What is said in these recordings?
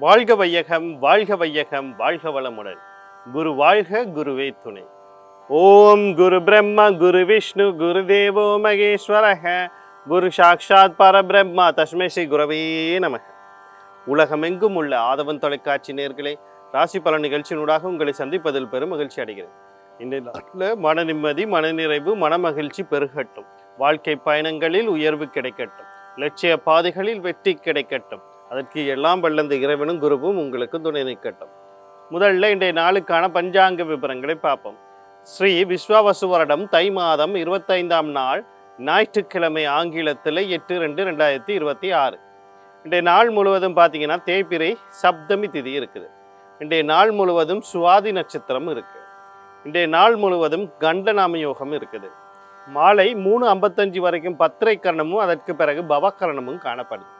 வாழ்க வையகம் வாழ்க வையகம் வாழ்க வளமுடன். குரு வாழ்க குருவே துணை. ஓம் குரு பிரம்மா குரு விஷ்ணு குரு தேவோ மகேஸ்வரக. குரு சாக்ஷாத் பரபிரம்மா தஸ்மை ஸ்ரீ குரவே நமக. உலகமெங்கும் உள்ள ஆதவன் தொலைக்காட்சி நேர்களே ராசி பல நிகழ்ச்சியினூடாக உங்களை சந்திப்பதில் பெரும் மகிழ்ச்சி அடைகிறேன். இந்த நாட்டில் மன நிம்மதி மனநிறைவு மனமகிழ்ச்சி பெருகட்டும். வாழ்க்கை பயணங்களில் உயர்வு கிடைக்கட்டும். லட்சிய பாதைகளில் வெற்றி கிடைக்கட்டும். அதற்கு எல்லாம் வல்லந்த இறைவனும் குருவும் உங்களுக்கு துணை நிற்கட்டும். முதல்ல இன்றைய நாளுக்கான பஞ்சாங்க விவரங்களை பார்ப்போம். ஸ்ரீ விஸ்வாவசு வருடம் தை மாதம் இருபத்தைந்தாம் நாள் ஞாயிற்றுக்கிழமை ஆங்கிலத்தில் எட்டு ரெண்டு ரெண்டாயிரத்தி இருபத்தி ஆறு. இன்றைய நாள் முழுவதும் பார்த்தீங்கன்னா தேய்பிரை சப்தமி திதி இருக்குது. இன்றைய நாள் முழுவதும் சுவாதி நட்சத்திரம் இருக்குது இன்றைய நாள் முழுவதும் கண்டநாம யோகம் இருக்குது. மாலை மூணு ஐம்பத்தஞ்சு வரைக்கும் பத்திரை கரணமும் அதற்கு பிறகு பவக்கரணமும் காணப்படுது.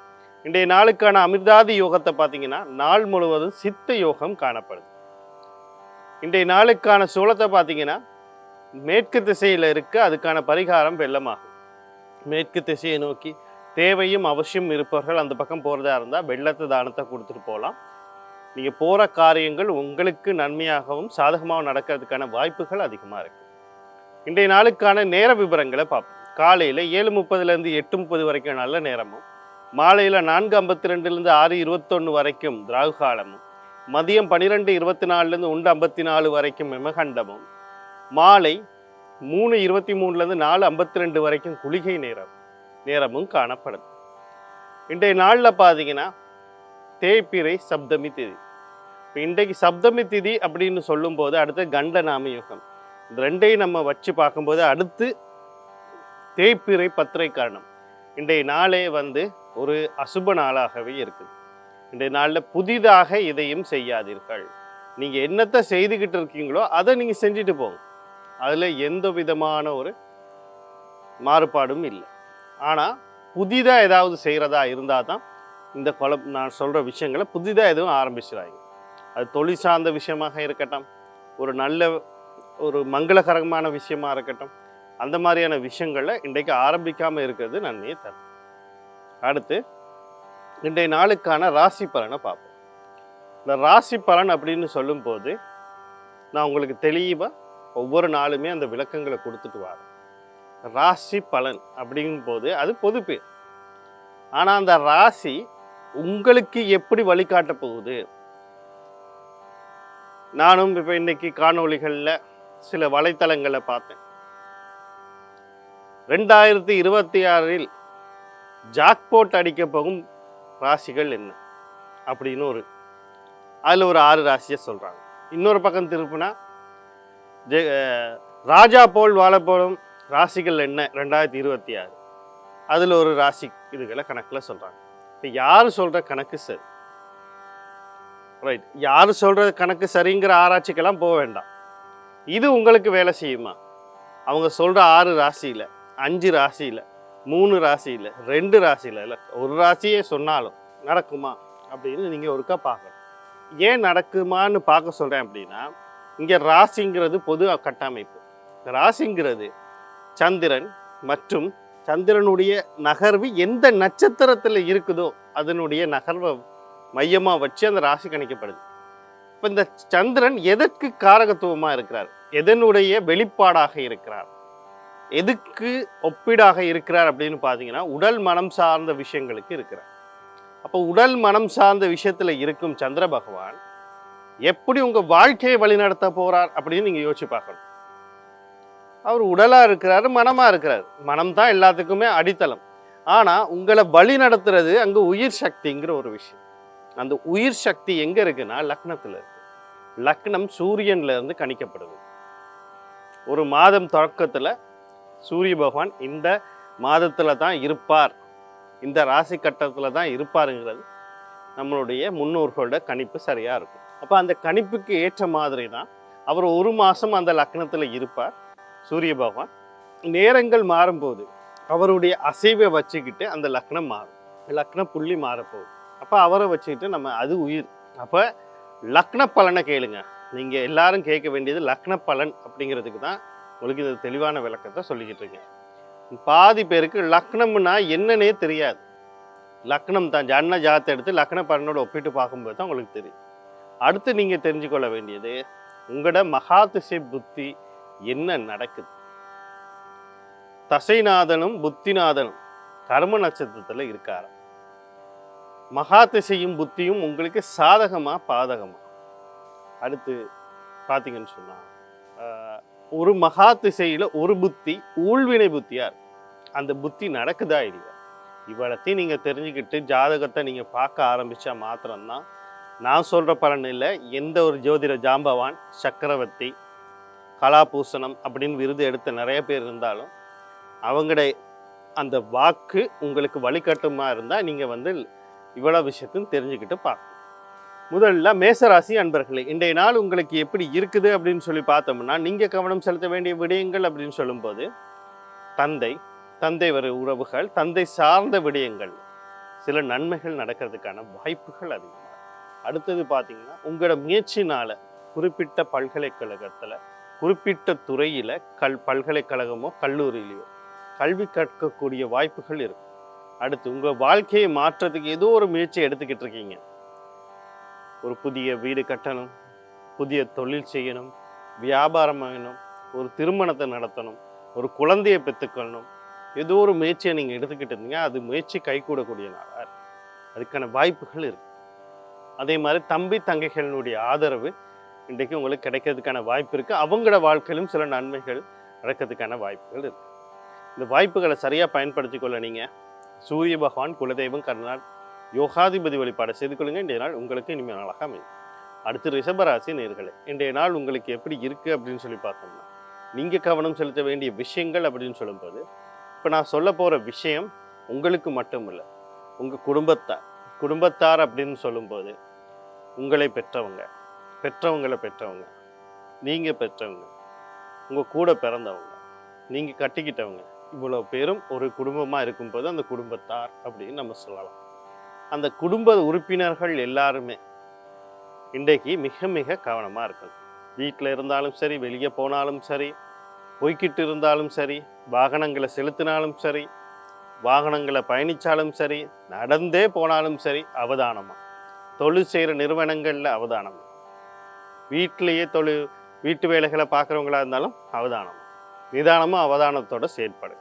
இன்றைய நாளுக்கான அமிர்தாதி யோகத்தை பார்த்தீங்கன்னா நாள் முழுவதும் சித்த யோகம் காணப்படுது. இன்றைய நாளுக்கான சூழத்தை பார்த்தீங்கன்னா மேற்கு திசையில் இருக்க அதுக்கான பரிகாரம் வெள்ளமாகும். மேற்கு திசையை நோக்கி தேவையும் அவசியம் இருப்பவர்கள் அந்த பக்கம் போகிறதா இருந்தால் வெள்ளத்தை தானத்தை கொடுத்துட்டு போகலாம். நீங்கள் போகிற காரியங்கள் உங்களுக்கு நன்மையாகவும் சாதகமாகவும் நடக்கிறதுக்கான வாய்ப்புகள் அதிகமாக இருக்குது இன்றைய நாளுக்கான நேர விவரங்களை பார்ப்போம். காலையில் ஏழு முப்பதுலேருந்து எட்டு முப்பது வரைக்கும் நல்ல நேரமும் மாலையில் நான்கு ஐம்பத்தி ரெண்டுலேருந்து ஆறு இருபத்தொன்று வரைக்கும் திராகு காலமும் மதியம் பன்னிரெண்டு இருபத்தி நாலுலேருந்து ஒன்று ஐம்பத்தி நாலு வரைக்கும் மெமகண்டமும் மாலை மூணு இருபத்தி மூணுலேருந்து நாலு ஐம்பத்தி ரெண்டு வரைக்கும் குளிகை நேரம் நேரமும் காணப்படுது இன்றைய நாளில் பார்த்தீங்கன்னா தேய்பிரை சப்தமி திதி. இப்போ இன்றைக்கு சப்தமி திதி அப்படின்னு சொல்லும்போது அடுத்து கண்டநாம யுகம். ரெண்டையும் நம்ம வச்சு பார்க்கும்போது அடுத்து தேய்பிரை பத்திரை காரணம் இன்றைய நாளே வந்து ஒரு அசுப நாளாகவே இருக்குது. இன்றைய நாளில் புதிதாக இதையும் செய்யாதீர்கள். நீங்கள் என்னத்தை செய்துக்கிட்டு இருக்கீங்களோ அதை நீங்கள் செஞ்சுட்டு போங்க. அதில் எந்த விதமான ஒரு மாறுபாடும் இல்லை. ஆனால் புதிதாக ஏதாவது செய்கிறதா இருந்தால் தான் இந்த குழப் நான் சொல்கிற விஷயங்களை புதிதாக எதுவும் ஆரம்பிச்சிடாங்க அது தொழில் சார்ந்த விஷயமாக இருக்கட்டும் ஒரு நல்ல ஒரு மங்களகரமான விஷயமாக இருக்கட்டும் அந்த மாதிரியான விஷயங்களை இன்றைக்கு ஆரம்பிக்காமல் இருக்கிறது நன்மையை தரும் அடுத்து இன்றைய நாளுக்கான ராசி பலனை பார்ப்போம். இந்த ராசி பலன் அப்படின்னு சொல்லும்போது நான் உங்களுக்கு தெளிவாக ஒவ்வொரு நாளுமே அந்த விளக்கங்களை கொடுத்துட்டு வரேன். ராசி பலன் அப்படிங்கும்போது அது பொது பேர் ஆனால் அந்த ராசி உங்களுக்கு எப்படி வழிகாட்ட போகுது? நானும் இப்போ இன்றைக்கி காணொளிகளில் சில வலைத்தளங்களை பார்த்தேன். ரெண்டாயிரத்தி இருபத்தி ஆறில் ஜாக்போட் அடிக்க போகும் ராசிகள் என்ன? அப்படின்னு ஒரு அதில் ஒரு ஆறு ராசியை சொல்கிறாங்க இன்னொரு பக்கம் திருப்புனா ஜெ ராஜா போல் வாழப்படும் ராசிகள் என்ன? ரெண்டாயிரத்தி இருபத்தி ஆறு. அதில் ஒரு ராசி இதுகளை கணக்கில் சொல்கிறாங்க இப்போ யார் சொல்கிற கணக்கு சரி? ரைட் யார் சொல்கிற கணக்கு சரிங்கிற ஆராய்ச்சிக்கெல்லாம் போக வேண்டாம். இது உங்களுக்கு வேலை செய்யுமா? அவங்க சொல்கிற ஆறு ராசியில். அஞ்சு ராசியில் மூணு ராசியில் ரெண்டு ராசியில் இல்லை ஒரு ராசியே சொன்னாலும் நடக்குமா அப்படின்னு நீங்கள் ஒருக்கா பார்க்கணும். ஏன் நடக்குமான்னு பார்க்க சொல்கிறேன் அப்படின்னா இங்கே ராசிங்கிறது பொது கட்டமைப்பு. ராசிங்கிறது சந்திரன் மற்றும் சந்திரனுடைய நகர்வு எந்த நட்சத்திரத்தில் இருக்குதோ அதனுடைய நகர்வை மையமாக வச்சு அந்த ராசி கணிக்கப்படுது. இப்போ இந்த சந்திரன் எதற்கு காரகத்துவமாக இருக்கிறார்? எதனுடைய வெளிப்பாடாக இருக்கிறார்? எதுக்கு ஒப்பீடாக இருக்கிறார் அப்படின்னு பார்த்தீங்கன்னா உடல் மனம் சார்ந்த விஷயங்களுக்கு இருக்கிறார். அப்போ உடல் மனம் சார்ந்த விஷயத்தில் இருக்கும் சந்திர பகவான் எப்படி உங்கள் வாழ்க்கையை வழிநடத்த போகிறார் அப்படின்னு நீங்கள் யோசிச்சு பார்க்கணும். அவர் உடலாக இருக்கிறாரு மனமாக இருக்கிறார். மனம் தான் எல்லாத்துக்குமே அடித்தளம். ஆனால் உங்களை வழி நடத்துறது அங்கே உயிர் சக்திங்கிற ஒரு விஷயம். அந்த உயிர் சக்தி எங்கே இருக்குன்னா லக்னத்தில் இருக்கு. லக்னம் சூரியன்ல இருந்து கணிக்கப்படுது. ஒரு மாதம் தொடக்கத்தில் சூரிய பகவான் இந்த மாதத்தில் தான் இருப்பார். இந்த ராசி கட்டத்தில் தான் இருப்பாருங்கிறது நம்மளுடைய முன்னோர்களோட கணிப்பு சரியாக இருக்கும். அப்போ அந்த கணிப்புக்கு ஏற்ற மாதிரி தான் அவர் ஒரு மாதம் அந்த லக்னத்தில் இருப்பார் சூரிய பகவான். நேரங்கள் மாறும்போது அவருடைய அசைவை வச்சுக்கிட்டு அந்த லக்னம் மாறும். லக்ன புள்ளி மாறப்போகுது. அப்போ அவரை வச்சுக்கிட்டு நம்ம அது உயிர். அப்போ லக்ன பலனை கேளுங்க. நீங்கள் எல்லாரும் கேட்க வேண்டியது லக்ன பலன் அப்படிங்கிறதுக்கு தான் உங்களுக்கு இது தெளிவான விளக்கத்தை சொல்லிக்கிட்டு இருக்கேன். பாதி பேருக்கு லக்னம்னா என்னன்னே தெரியாது. லக்னம் தான் ஜன்ன ஜாத்தை எடுத்து லக்ன பலனோட ஒப்பிட்டு பார்க்கும்போது தான் உங்களுக்கு தெரியும். அடுத்து நீங்கள் தெரிஞ்சுக்கொள்ள வேண்டியது உங்களோட மகாதிசை புத்தி என்ன நடக்குது? தசைநாதனும் புத்திநாதனும் கர்ம நட்சத்திரத்தில் இருக்கார்? மகாதிசையும் புத்தியும் உங்களுக்கு சாதகமா பாதகமா? அடுத்து பார்த்தீங்கன்னு சொன்னால் ஒரு மகா திசையில் ஒரு புத்தி ஊழ்வினை புத்தியாக இருக்குது அந்த புத்தி நடக்குதா இல்லையா? இவ்வளத்தையும் நீங்கள் தெரிஞ்சுக்கிட்டு ஜாதகத்தை நீங்கள் பார்க்க ஆரம்பித்தா மாத்திரம்தான். நான் சொல்கிற பலன் இல்லை எந்த ஒரு ஜோதிட ஜாம்பவான் சக்கரவர்த்தி கலாபூசணம் அப்படின்னு விருது எடுத்த நிறைய பேர் இருந்தாலும் அவங்கள அந்த வாக்கு உங்களுக்கு வழிகாட்டுமா இருந்தால் நீங்கள் வந்து இவ்வளோ விஷயத்தையும் தெரிஞ்சுக்கிட்டு பார்க்கணும். முதல்ல மேசராசி அன்பர்களே இன்றைய நாள் உங்களுக்கு எப்படி இருக்குது அப்படின்னு சொல்லி பார்த்தோம்னா நீங்கள் கவனம் செலுத்த வேண்டிய விடயங்கள் அப்படின்னு சொல்லும்போது தந்தை தந்தை வர உறவுகள் தந்தை சார்ந்த விடயங்கள் சில நன்மைகள் நடக்கிறதுக்கான வாய்ப்புகள் அதிகமாக அடுத்தது பார்த்தீங்கன்னா உங்களோட முயற்சினால் குறிப்பிட்ட பல்கலைக்கழகத்தில் குறிப்பிட்ட துறையில் கல் பல்கலைக்கழகமோ கல்லூரியிலையோ கல்வி கற்கக்கூடிய வாய்ப்புகள் இருக்கும் அடுத்து உங்கள் வாழ்க்கையை மாற்றத்துக்கு ஏதோ ஒரு முயற்சி எடுத்துக்கிட்டு இருக்கீங்க. ஒரு புதிய வீடு கட்டணும் புதிய தொழில் செய்யணும் வியாபாரம் ஆகணும் ஒரு திருமணத்தை நடத்தணும் ஒரு குழந்தையை பெற்றுக்கொள்ளணும். ஏதோ ஒரு முயற்சியை நீங்கள் எடுத்துக்கிட்டு இருந்தீங்க அது முயற்சி கைகூடக்கூடிய நாளாக அதுக்கான வாய்ப்புகள் இருக்குது அதே மாதிரி தம்பி தங்கைகளினுடைய ஆதரவு இன்றைக்கு உங்களுக்கு கிடைக்கிறதுக்கான வாய்ப்பு இருக்குது அவங்களோட வாழ்க்கையிலும் சில நன்மைகள் நடக்கிறதுக்கான வாய்ப்புகள் இருக்குது இந்த வாய்ப்புகளை சரியாக பயன்படுத்தி கொள்ள நீங்கள் சூரிய பகவான் குலதெய்வம் கர்நாட் யோகாதிபதி வழிபாடு செய்து கொள்ளுங்கள். இன்றைய நாள் உங்களுக்கு இனிமேல் நாளாக அமையும். அடுத்து ரிஷபராசி நேர்களே இன்றைய நாள் உங்களுக்கு எப்படி இருக்குது அப்படின்னு சொல்லி பார்த்தோம்னா நீங்கள் கவனம் செலுத்த வேண்டிய விஷயங்கள் அப்படின்னு சொல்லும்போது இப்போ நான் சொல்ல போகிற விஷயம் உங்களுக்கு மட்டும் இல்லை உங்கள் குடும்பத்தார் குடும்பத்தார் அப்படின்னு சொல்லும்போது உங்களை பெற்றவங்க பெற்றவங்களை பெற்றவங்க நீங்கள் பெற்றவங்க உங்கள் கூட பிறந்தவங்க நீங்கள் கட்டிக்கிட்டவங்க இவ்வளோ பேரும் ஒரு குடும்பமாக இருக்கும்போது அந்த குடும்பத்தார் அப்படின்னு நம்ம சொல்லலாம். அந்த குடும்ப உறுப்பினர்கள் எல்லாருமே இன்றைக்கு மிக மிக கவனமாக இருக்கணும். வீட்டில் இருந்தாலும் சரி வெளியே போனாலும் சரி போய்கிட்டு இருந்தாலும் சரி வாகனங்களை செலுத்தினாலும் சரி வாகனங்களை பயணித்தாலும் சரி நடந்தே போனாலும் சரி அவதானமாக தொழில் செய்கிற நிறுவனங்களில் அவதானமாக வீட்டிலேயே தொழில் வீட்டு வேலைகளை பார்க்குறவங்களா இருந்தாலும் அவதானம். நிதானமாக அவதானத்தோட செயற்படு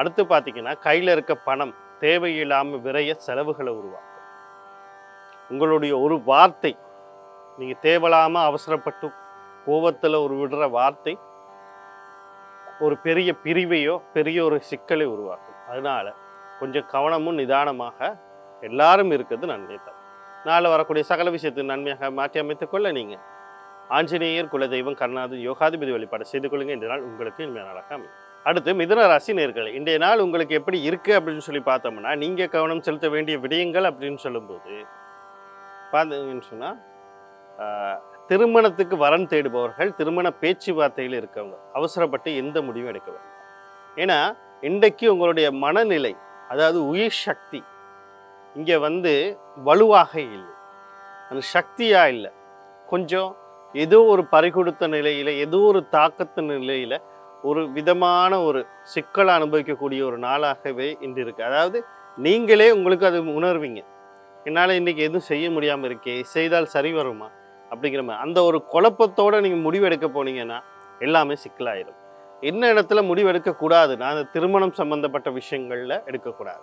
அடுத்து பார்த்தீங்கன்னா கையில் இருக்க பணம் தேவையில்லாமல் விரைய செலவுகளை உருவாக்கும். உங்களுடைய ஒரு வார்த்தை நீங்கள் தேவையில்லாமல் அவசரப்பட்டு கோபத்தில் ஒரு விடுற வார்த்தை ஒரு பெரிய பிரிவையோ பெரிய ஒரு சிக்கலை உருவாக்கும். அதனால கொஞ்சம் கவனமும் நிதானமாக எல்லாரும் இருக்கிறது நன்மை தான். நாளை வரக்கூடிய சகல விஷயத்தை நன்மையாக மாற்றி அமைத்துக்கொள்ள நீங்கள் ஆஞ்சநேயர் குலதெய்வம் கருணாதி யோகாதிபதி வழிபாடு செய்து கொள்ளுங்கள். இந்த நாள் உங்களுக்கு இனிமையான நாளாக அமையும். அடுத்து மிதுன ராசி நேர்கள். இன்றைய நாள் உங்களுக்கு எப்படி இருக்குது அப்படின்னு சொல்லி பார்த்தோம்னா நீங்கள் கவனம் செலுத்த வேண்டிய விடயங்கள் அப்படின்னு சொல்லும்போது பார்த்தீங்கன்னு சொன்னால் திருமணத்துக்கு வரன் தேடுபவர்கள் திருமண பேச்சுவார்த்தையில் இருக்கவங்க அவசரப்பட்டு எந்த முடிவும் எடுக்க வேண்டாம். ஏன்னா இன்றைக்கு உங்களுடைய மனநிலை அதாவது உயிர் சக்தி இங்கே வந்து வலுவாக இல்லை. அந்த சக்தியாக இல்லை. கொஞ்சம் ஏதோ ஒரு பறிகொடுத்த நிலையில் ஏதோ ஒரு தாக்கத்து நிலையில் ஒரு விதமான ஒரு சிக்கலை அனுபவிக்கக்கூடிய ஒரு நாளாகவே இன்று இருக்கு. அதாவது நீங்களே உங்களுக்கு அது உணர்வீங்க. என்னால் இன்றைக்கி எதுவும் செய்ய முடியாமல் இருக்கே செய்தால் சரி வருமா? அப்படிங்கிற மாதிரி. அந்த ஒரு குழப்பத்தோடு நீங்கள் முடிவெடுக்க போனீங்கன்னா எல்லாமே சிக்கலாயிடும் என்ன இடத்துல முடிவெடுக்கக்கூடாதுன்னா அந்த திருமணம் சம்பந்தப்பட்ட விஷயங்களில் எடுக்கக்கூடாது.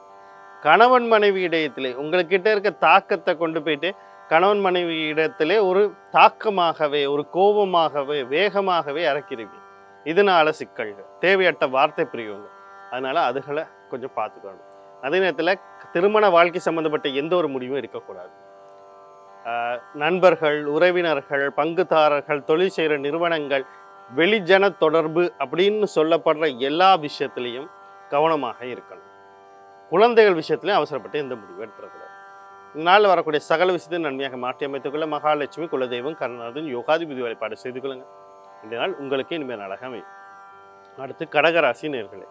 கணவன் மனைவி இடையத்தில் உங்கள்கிட்ட இருக்க தாக்கத்தை கொண்டு போயிட்டு கணவன் மனைவி இடத்திலே ஒரு தாக்கமாகவே ஒரு கோபமாகவே வேகமாகவே இறக்கிடுவீங்க இதனால சிக்கல்கள். தேவையற்ற வார்த்தை பிரிவுங்க. அதனால அதுகளை கொஞ்சம் பார்த்துக்கணும். அதே நேரத்தில் திருமண வாழ்க்கை சம்மந்தப்பட்ட எந்த ஒரு முடிவும் இருக்கக்கூடாது. ஆஹ் நண்பர்கள் உறவினர்கள் பங்குதாரர்கள் தொழில் செய்கிற நிறுவனங்கள் வெளிஜன தொடர்பு அப்படின்னு சொல்லப்படுற எல்லா விஷயத்துலேயும் கவனமாக இருக்கணும். குழந்தைகள் விஷயத்துலையும் அவசரப்பட்டு எந்த முடிவும் எடுத்துடக்கூடாது நாளில் வரக்கூடிய சகல விஷயத்தையும் நன்மையாக மாற்றி அமைத்துக்கொள்ள மகாலட்சுமி குலதெய்வம் கருணாதன் யோகாதிபதி வழிபாடு செய்து கொள்ளுங்க. இன்றைய நாள் உங்களுக்கு இனிமேல் அழகமை. அமையும் அடுத்து கடகராசி நேர்களே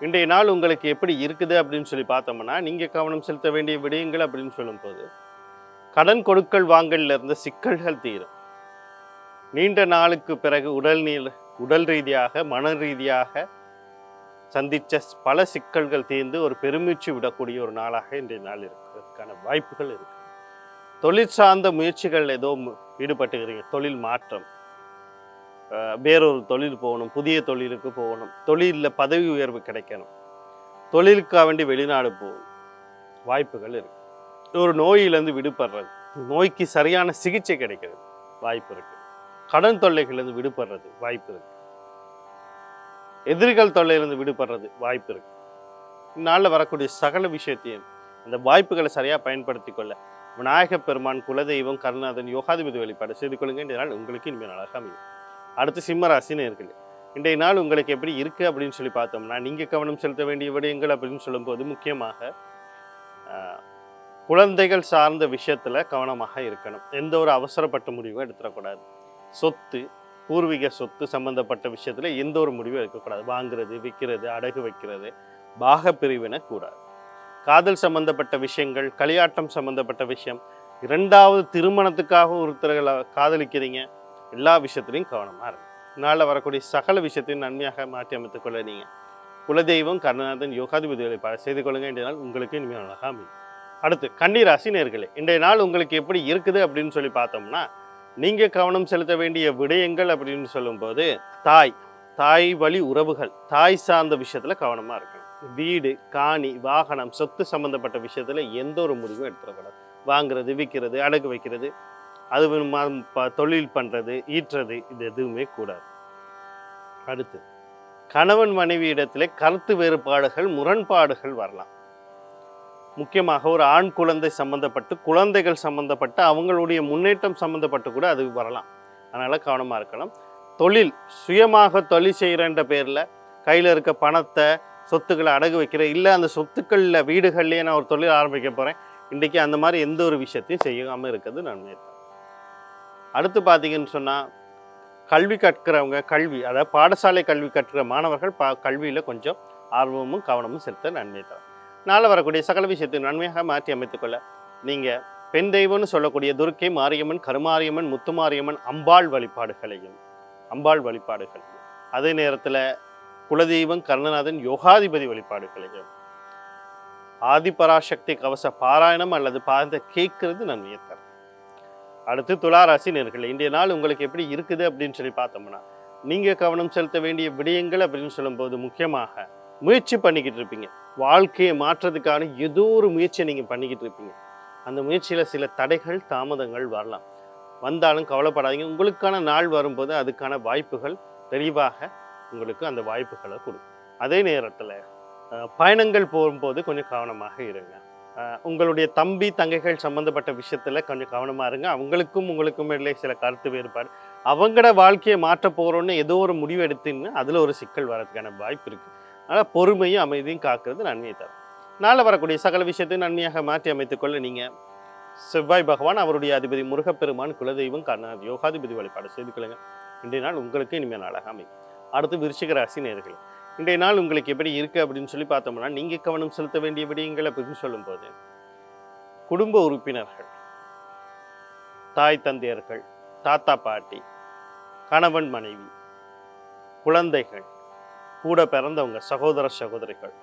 இன்றைய நாள் உங்களுக்கு எப்படி இருக்குது அப்படின்னு சொல்லி பார்த்தோம்னா நீங்கள் கவனம் செலுத்த வேண்டிய விடயங்கள் அப்படின்னு சொல்லும்போது கடன் கொடுக்கல் வாங்கலில் இருந்த சிக்கல்கள் தீரும். நீண்ட நாளுக்கு பிறகு உடல் நீல உடல் ரீதியாக மன ரீதியாக சந்தித்த பல சிக்கல்கள் தீர்ந்து ஒரு பெருமூச்சு விடக்கூடிய ஒரு நாளாக இன்றைய நாள் இருக்கிறதுக்கான வாய்ப்புகள் இருக்குது தொழில் சார்ந்த முயற்சிகள் ஏதோ மு- ஈடுபட்டுக்கிறீங்க தொழில் மாற்றம் வேறொரு தொழில் போகணும் புதிய தொழிலுக்கு போகணும். தொழிலில் பதவி உயர்வு கிடைக்கணும். தொழிலுக்காக வேண்டி வெளிநாடு போகணும். வாய்ப்புகள் இருக்கு. ஒரு நோயிலேருந்து விடுபடுறது. நோய்க்கு சரியான சிகிச்சை கிடைக்கிறது. வாய்ப்பு இருக்கு. கடன் தொல்லைகள்லேருந்து விடுபடுறது. வாய்ப்பு இருக்கு. எதிரிகள் தொல்லையிலேருந்து விடுபடுறது. வாய்ப்பு இருக்கு. இந்நாளில் வரக்கூடிய சகல விஷயத்தையும் அந்த வாய்ப்புகளை சரியாக பயன்படுத்தி கொள்ள விநாயகப் பெருமான் குலதெய்வம் கருணாதன் யோகாதிபதி வழிபாடு செய்து கொள்ளுங்க இந்த நாள் உங்களுக்கு இனிமேல் அழகாக அமையும். அடுத்து சிம்ம ராசின்னு இருக்குது. இன்றைய நாள் உங்களுக்கு எப்படி இருக்குது அப்படின்னு சொல்லி பார்த்தோம்னா நீங்கள் கவனம் செலுத்த வேண்டிய விடயங்கள் அப்படின்னு சொல்லும்போது முக்கியமாக குழந்தைகள் சார்ந்த விஷயத்தில் கவனமாக இருக்கணும். எந்த ஒரு அவசரப்பட்ட முடிவும் எடுத்துடக்கூடாது. சொத்து பூர்வீக சொத்து சம்பந்தப்பட்ட விஷயத்தில் எந்த ஒரு முடிவும் எடுக்கக்கூடாது. வாங்குறது விற்கிறது அடகு வைக்கிறது பாக பிரிவினை கூடாது. காதல் சம்பந்தப்பட்ட விஷயங்கள் களியாட்டம் சம்பந்தப்பட்ட விஷயம் இரண்டாவது திருமணத்துக்காக ஒருத்தர்களை காதலிக்கிறீங்க எல்லா விஷயத்துலையும் கவனமாக இருக்கும் நாளில் வரக்கூடிய சகல விஷயத்தையும் நன்மையாக மாற்றி அமைத்துக் கொள்ள நீங்கள் குலதெய்வம் கருணாதன் யோகாதிபதி வழிபாடு செய்து கொள்ளுங்க. இன்றைய நாள் உங்களுக்கு இனிமேல் அழகாக அமையும். அடுத்து கன்னிராசி நேர்களே இன்றைய நாள் உங்களுக்கு எப்படி இருக்குது அப்படின்னு சொல்லி பார்த்தோம்னா நீங்கள் கவனம் செலுத்த வேண்டிய விடயங்கள் அப்படின்னு சொல்லும்போது தாய் தாய் வழி உறவுகள் தாய் சார்ந்த விஷயத்தில் கவனமாக இருக்கணும். வீடு காணி வாகனம் சொத்து சம்பந்தப்பட்ட விஷயத்தில் எந்த ஒரு முடிவும் எடுத்துடக்கூடாது. வாங்குறது விற்கிறது அடகு வைக்கிறது அது தொழில் பண்ணுறது ஈட்டுறது இது எதுவுமே கூடாது. அடுத்து கணவன் மனைவி இடத்துல கருத்து வேறுபாடுகள் முரண்பாடுகள் வரலாம். முக்கியமாக ஒரு ஆண் குழந்தை சம்பந்தப்பட்டு குழந்தைகள் சம்பந்தப்பட்டு அவங்களுடைய முன்னேற்றம் சம்பந்தப்பட்டு கூட அது வரலாம். அதனால் கவனமாக இருக்கணும். தொழில் சுயமாக தொழில் செய்கிறன்ற பேரில் கையில் இருக்க பணத்தை சொத்துக்களை அடகு வைக்கிற இல்லை அந்த சொத்துக்களில் வீடுகள்லேயே நான் ஒரு தொழில் ஆரம்பிக்க போகிறேன் இன்றைக்கி அந்த மாதிரி எந்த ஒரு விஷயத்தையும் செய்யாமல் இருக்கிறது நன்மை தான் அடுத்து பார்த்தீங்கன்னு சொன்னால் கல்வி கற்கிறவங்க கல்வி அதாவது பாடசாலை கல்வி கற்கிற மாணவர்கள் பா கல்வியில் கொஞ்சம் ஆர்வமும் கவனமும் செலுத்த நன்மை தரும் நாளை வரக்கூடிய சகல விஷயத்தை நன்மையாக மாற்றி அமைத்துக்கொள்ள நீங்கள் பெண் தெய்வம்னு சொல்லக்கூடிய துர்க்கை மாரியம்மன் கருமாரியம்மன் முத்துமாரியம்மன் அம்பாள் வழிபாடுகளையும் அம்பாள் வழிபாடுகளையும் அதே நேரத்தில் குலதெய்வம் கருணநாதன் யோகாதிபதி வழிபாடுகளையும் ஆதிபராசக்தி கவச பாராயணம் அல்லது பார்த்த கேட்கறது நன்மையை தரும். அடுத்து துளாராசி நேர்கள் இன்றைய நாள் உங்களுக்கு எப்படி இருக்குது அப்படின்னு சொல்லி பார்த்தோம்னா நீங்கள் கவனம் செலுத்த வேண்டிய விடயங்கள் அப்படின்னு சொல்லும்போது முக்கியமாக முயற்சி பண்ணிக்கிட்டு இருப்பீங்க. வாழ்க்கையை மாற்றுறதுக்கான ஏதோ ஒரு முயற்சியை நீங்கள் பண்ணிக்கிட்டு இருப்பீங்க. அந்த முயற்சியில் சில தடைகள் தாமதங்கள் வரலாம். வந்தாலும் கவலைப்படாதீங்க. உங்களுக்கான நாள் வரும்போது அதுக்கான வாய்ப்புகள் தெளிவாக உங்களுக்கு அந்த வாய்ப்புகளை கொடுக்கும். அதே நேரத்தில் பயணங்கள் போகும்போது கொஞ்சம் கவனமாக இருங்க. உங்களுடைய தம்பி தங்கைகள் சம்மந்தப்பட்ட விஷயத்தில் கொஞ்சம் கவனமாக இருங்க. அவங்களுக்கும் உங்களுக்கும் இடையிலே சில கருத்து வேறுபாடு. அவங்களோட வாழ்க்கையை மாற்ற போகிறோன்னு ஏதோ ஒரு முடிவு எடுத்துன்னு அதில் ஒரு சிக்கல் வரதுக்கான வாய்ப்பு இருக்குது அதனால் பொறுமையும் அமைதியும் காக்கிறது நன்மையை தரும். நாளில் வரக்கூடிய சகல விஷயத்தையும் நன்மையாக மாற்றி அமைத்துக்கொள்ள நீங்கள் செவ்வாய் பகவான் அவருடைய அதிபதி முருகப்பெருமான் குலதெய்வம் கர்ணாதி யோகாதிபதி வழிபாடு செய்து கொள்ளுங்க. இன்றைய நாள் உங்களுக்கு இனிமேல் நாளாக அமையும். அடுத்து விருச்சிக ராசி நேர்கள் இன்றைய நாள் உங்களுக்கு எப்படி இருக்குது அப்படின்னு சொல்லி பார்த்தோம்னா நீங்கள் கவனம் செலுத்த வேண்டிய விடயங்கள் அப்படின்னு சொல்லும்போது குடும்ப உறுப்பினர்கள் தாய் தந்தையர்கள் தாத்தா பாட்டி கணவன் மனைவி குழந்தைகள் கூட பிறந்தவங்க சகோதர சகோதரிகள்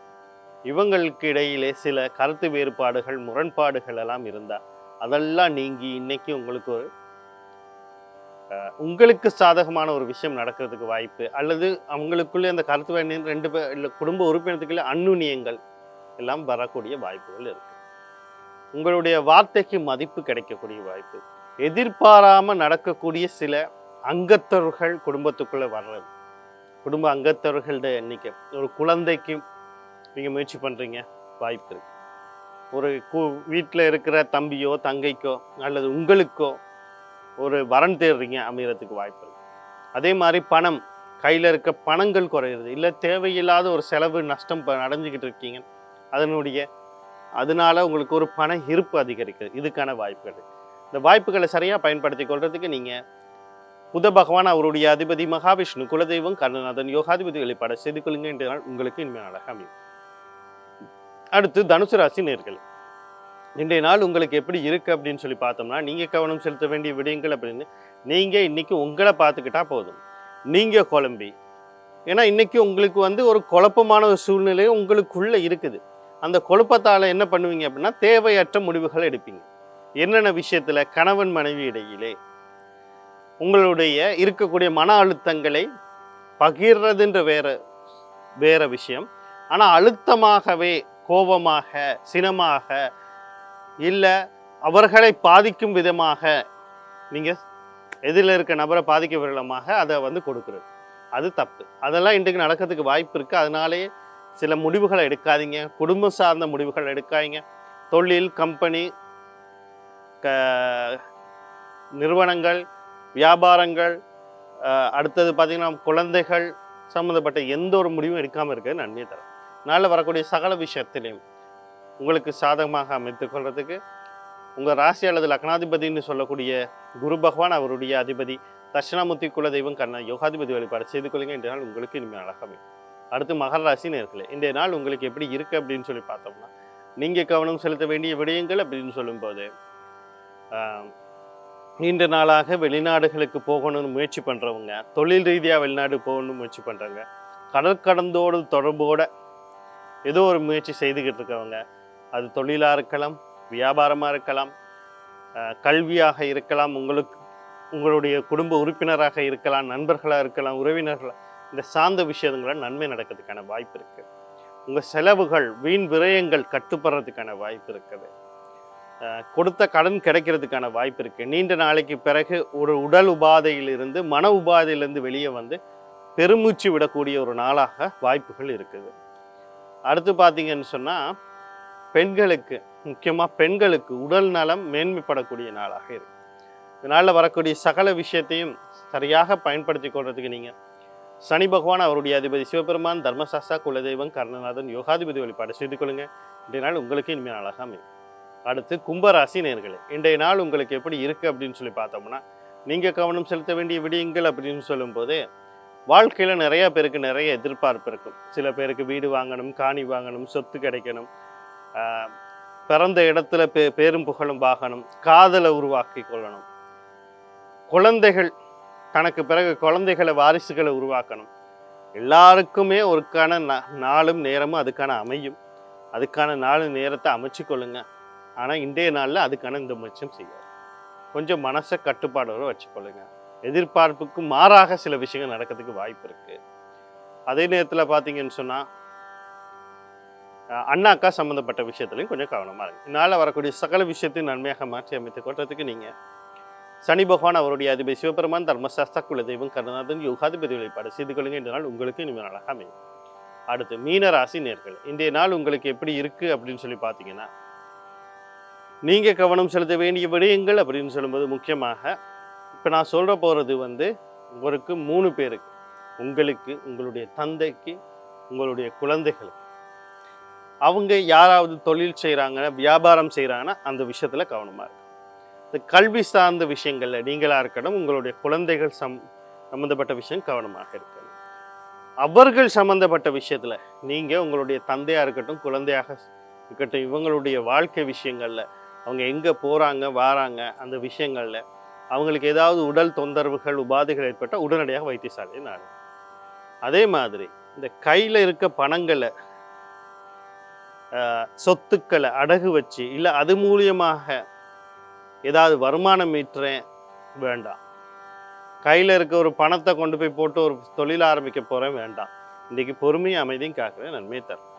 இவங்களுக்கு இடையிலே சில கருத்து வேறுபாடுகள் முரண்பாடுகள் எல்லாம் இருந்தால் அதெல்லாம் நீங்கி இன்னைக்கு உங்களுக்கு ஒரு உங்களுக்கு சாதகமான ஒரு விஷயம் நடக்கிறதுக்கு வாய்ப்பு அல்லது அவங்களுக்குள்ளே அந்த கருத்து வேண்டிய ரெண்டு பேர் இல்லை குடும்ப உறுப்பினத்துக்குள்ளே அந்நுண்ணியங்கள் எல்லாம் வரக்கூடிய வாய்ப்புகள் இருக்கு. உங்களுடைய வார்த்தைக்கு மதிப்பு கிடைக்கக்கூடிய வாய்ப்பு எதிர்பாராம நடக்கக்கூடிய சில அங்கத்தவர்கள் குடும்பத்துக்குள்ள வர்றது. குடும்ப அங்கத்தவர்களோட எண்ணிக்கை ஒரு குழந்தைக்கும் நீங்கள் முயற்சி பண்ணுறீங்க வாய்ப்பு இருக்குது ஒரு கு வீட்டில் இருக்கிற தம்பியோ தங்கைக்கோ அல்லது உங்களுக்கோ ஒரு வரன் தேடுறீங்க அமையறதுக்கு வாய்ப்பு அதே மாதிரி பணம். கையில் இருக்க பணங்கள் குறையிறது. இல்லை தேவையில்லாத ஒரு செலவு நஷ்டம் ப- இருக்கீங்க. அதனுடைய அதனால உங்களுக்கு ஒரு பண இருப்பு அதிகரிக்குது. இதுக்கான வாய்ப்புகள். இந்த வாய்ப்புகளை சரியாக பயன்படுத்தி கொள்றதுக்கு நீங்கள் புத பகவான் அவருடைய அதிபதி மகாவிஷ்ணு குலதெய்வம் கருணநாதன் யோகாதிபதி வழிபாடு செய்து கொள்ளுங்க என்றால் உங்களுக்கு இனிமேல் அழகாக அமையும். அடுத்து தனுசு ராசி நேர்கள். இன்றைய நாள் உங்களுக்கு எப்படி இருக்குது அப்படின்னு சொல்லி பார்த்தோம்னா நீங்கள் கவனம் செலுத்த வேண்டிய விடயங்கள் அப்படின்னு நீங்கள் இன்றைக்கி உங்களை பார்த்துக்கிட்டா போதும். நீங்கள் குழம்பி. ஏன்னா இன்றைக்கி உங்களுக்கு வந்து ஒரு குழப்பமான ஒரு சூழ்நிலை உங்களுக்குள்ளே இருக்குது. அந்த குழப்பத்தால் என்ன பண்ணுவீங்க அப்படின்னா தேவையற்ற முடிவுகள் எடுப்பீங்க. என்னென்ன விஷயத்தில்? கணவன் மனைவி இடையிலே. உங்களுடைய இருக்கக்கூடிய மன அழுத்தங்களை பகிர்றதுன்ற வேற வேற விஷயம். ஆனால் அழுத்தமாகவே கோபமாக சினமாக இல்லை அவர்களை பாதிக்கும் விதமாக நீங்கள் எதிரில் இருக்க நபரை பாதிக்கும் விதமாக அதை வந்து கொடுக்குறது. அது தப்பு. அதெல்லாம் இன்றைக்கு நடக்கிறதுக்கு வாய்ப்பு இருக்குது அதனாலேயே சில முடிவுகளை எடுக்காதீங்க. குடும்பம் சார்ந்த முடிவுகள் எடுக்காதீங்க. தொழில் கம்பெனி க நிறுவனங்கள் வியாபாரங்கள் அடுத்தது பார்த்திங்கன்னா குழந்தைகள் சம்மந்தப்பட்ட எந்த ஒரு முடிவும் எடுக்காமல் இருக்கிறது நன்மையை தரும். நாளில் வரக்கூடிய சகல விஷயத்திலையும் உங்களுக்கு சாதகமாக அமைத்து கொள்றதுக்கு உங்கள் ராசி அல்லது லக்னாதிபதினு சொல்லக்கூடிய குரு பகவான் அவருடைய அதிபதி தட்சிணாமூர்த்தி குலதெய்வம் கண்ண யோகாதிபதி வழிபாடு செய்து கொள்ளுங்க. இன்றைய நாள் உங்களுக்கு இனிமேல் அழகாமே அடுத்து மகர ராசி நேர்களே இன்றைய நாள் உங்களுக்கு எப்படி இருக்குது அப்படின்னு சொல்லி பார்த்தோம்னா நீங்கள் கவனம் செலுத்த வேண்டிய விடயங்கள் அப்படின்னு சொல்லும்போது நீண்ட நாளாக வெளிநாடுகளுக்கு போகணும்னு முயற்சி பண்ணுறவங்க தொழில் ரீதியாக வெளிநாடு போகணும்னு முயற்சி பண்ணுறவங்க கடற்கடந்தோடு தொடர்போட ஏதோ ஒரு முயற்சி செய்துக்கிட்டு இருக்கவங்க அது தொழிலாக இருக்கலாம் வியாபாரமாக இருக்கலாம் கல்வியாக இருக்கலாம் உங்களுக்கு உங்களுடைய குடும்ப உறுப்பினராக இருக்கலாம் நண்பர்களாக இருக்கலாம் உறவினர்களாக இந்த சார்ந்த விஷயங்களை நன்மை நடக்கிறதுக்கான வாய்ப்பு இருக்குது உங்கள் செலவுகள் வீண் விரயங்கள் கட்டுப்படுறதுக்கான வாய்ப்பு இருக்குது. கொடுத்த கடன் கிடைக்கிறதுக்கான வாய்ப்பு இருக்குது நீண்ட நாளைக்கு பிறகு ஒரு உடல் உபாதையிலிருந்து மன உபாதையிலிருந்து வெளியே வந்து பெருமூச்சு விடக்கூடிய ஒரு நாளாக வாய்ப்புகள் இருக்குது. அடுத்து பார்த்தீங்கன்னு சொன்னால் பெண்களுக்கு முக்கியமாக பெண்களுக்கு உடல் நலம் மேன்மைப்படக்கூடிய நாளாக இருக்கு. இதனால் வரக்கூடிய சகல விஷயத்தையும் சரியாக பயன்படுத்தி கொள்றதுக்கு நீங்கள் சனி பகவான் அவருடைய அதிபதி சிவபெருமான் தர்மசாஸ்தா குலதெய்வம் கர்ணநாதன் யோகாதிபதி வழிபாடு செய்து கொள்ளுங்கள் இன்றைய நாள் உங்களுக்கு இனிமேல் அழகாக அமையும். அடுத்து கும்பராசி நேர்களே இன்றைய நாள் உங்களுக்கு எப்படி இருக்குது அப்படின்னு சொல்லி பார்த்தோம்னா நீங்கள் கவனம் செலுத்த வேண்டிய விடயங்கள் அப்படின்னு சொல்லும்போது வாழ்க்கையில் நிறையா பேருக்கு நிறைய எதிர்பார்ப்பு இருக்கும். சில பேருக்கு வீடு வாங்கணும் காணி வாங்கணும் சொத்து கிடைக்கணும். பிறந்த இடத்துல பே பேரும் புகழும் வாகனம் காதலை உருவாக்கி கொள்ளணும். குழந்தைகள் தனக்கு பிறகு குழந்தைகளை வாரிசுகளை உருவாக்கணும். எல்லாருக்குமே ஒருக்கான நா- நாளும் நேரமும் அதுக்கான அமையும். அதுக்கான நாலு நேரத்தை அமைச்சு கொள்ளுங்க. ஆனால் இன்றைய நாளில் அதுக்கான இந்த முயற்சியும் செய்யாது கொஞ்சம் மனசை கட்டுப்பாடோடு வச்சுக்கொள்ளுங்க எதிர்பார்ப்புக்கு மாறாக சில விஷயங்கள் நடக்கிறதுக்கு வாய்ப்பு இருக்குது அதே நேரத்தில் பார்த்தீங்கன்னு சொன்னால் அண்ணாக்கா சம்மந்தப்பட்ட விஷயத்துலையும் கொஞ்சம் கவனமாக இருக்கும் இதனால் வரக்கூடிய சகல விஷயத்தையும் நன்மையாக மாற்றி அமைத்து கொட்டுறதுக்கு நீங்கள் சனி பகவான் அவருடைய அதிபதி சிவபெருமான் தர்மசாஸ்தா குலதெய்வம் கருணாதன் யோகாதிபதி வழிபாடு செய்து கொள்ளுங்க. இந்த நாள் உங்களுக்கு இனிமேல் அழகாக அமையும். அடுத்து மீனராசி நேர்கள். இன்றைய நாள் உங்களுக்கு எப்படி இருக்கு அப்படின்னு சொல்லி பார்த்தீங்கன்னா நீங்கள் கவனம் செலுத்த வேண்டிய விடயங்கள் அப்படின்னு சொல்லும்போது முக்கியமாக இப்போ நான் சொல்கிற போகிறது வந்து உங்களுக்கு மூணு பேருக்கு. உங்களுக்கு உங்களுடைய தந்தைக்கு உங்களுடைய குழந்தைகளுக்கு. அவங்க யாராவது தொழில் செய்கிறாங்க வியாபாரம் செய்கிறாங்கன்னா அந்த விஷயத்தில் கவனமாக இருக்கு இந்த கல்வி சார்ந்த விஷயங்களில் நீங்களாக இருக்கணும். உங்களுடைய குழந்தைகள் சம் சம்மந்தப்பட்ட விஷயம் கவனமாக இருக்கணும். அவர்கள் சம்மந்தப்பட்ட விஷயத்தில் நீங்கள் உங்களுடைய தந்தையாக இருக்கட்டும் குழந்தையாக இருக்கட்டும் இவங்களுடைய வாழ்க்கை விஷயங்களில் அவங்க எங்கே போகிறாங்க வாராங்க அந்த விஷயங்களில் அவங்களுக்கு ஏதாவது உடல் தொந்தரவுகள் உபாதைகள் ஏற்பட்டால் உடனடியாக வைத்தியசாலையை நாடு. அதே மாதிரி இந்த கையில் இருக்க பணங்களை சொத்துக்களை அடகு வச்சு இல்லை அது மூலியமாக ஏதாவது வருமானம் ஈட்டுறேன் வேண்டாம். கையில் இருக்க ஒரு பணத்தை கொண்டு போய் போட்டு ஒரு தொழில் ஆரம்பிக்க போகிறேன் வேண்டாம். இன்றைக்கி பொறுமையும் அமைதியும் காக்கிறேன் நன்மை தரும்.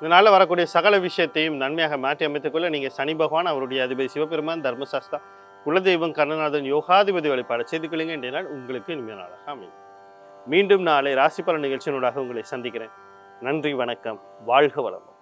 இதனால் வரக்கூடிய சகல விஷயத்தையும் நன்மையாக மாற்றி அமைத்துக்கொள்ள நீங்கள் சனி பகவான் அவருடைய அதிபதி சிவபெருமான் தர்மசாஸ்தா குலதெய்வம் கருணநாதன் யோகாதிபதி வழிபாடு செய்து கொள்ளுங்க இன்றைய நாள் உங்களுக்கு இனிமையான நாளாக அமையும். மீண்டும் நாளை ராசிபலன் நிகழ்ச்சியினூடாக உங்களை சந்திக்கிறேன். நன்றி வணக்கம். வாழ்க வளமும்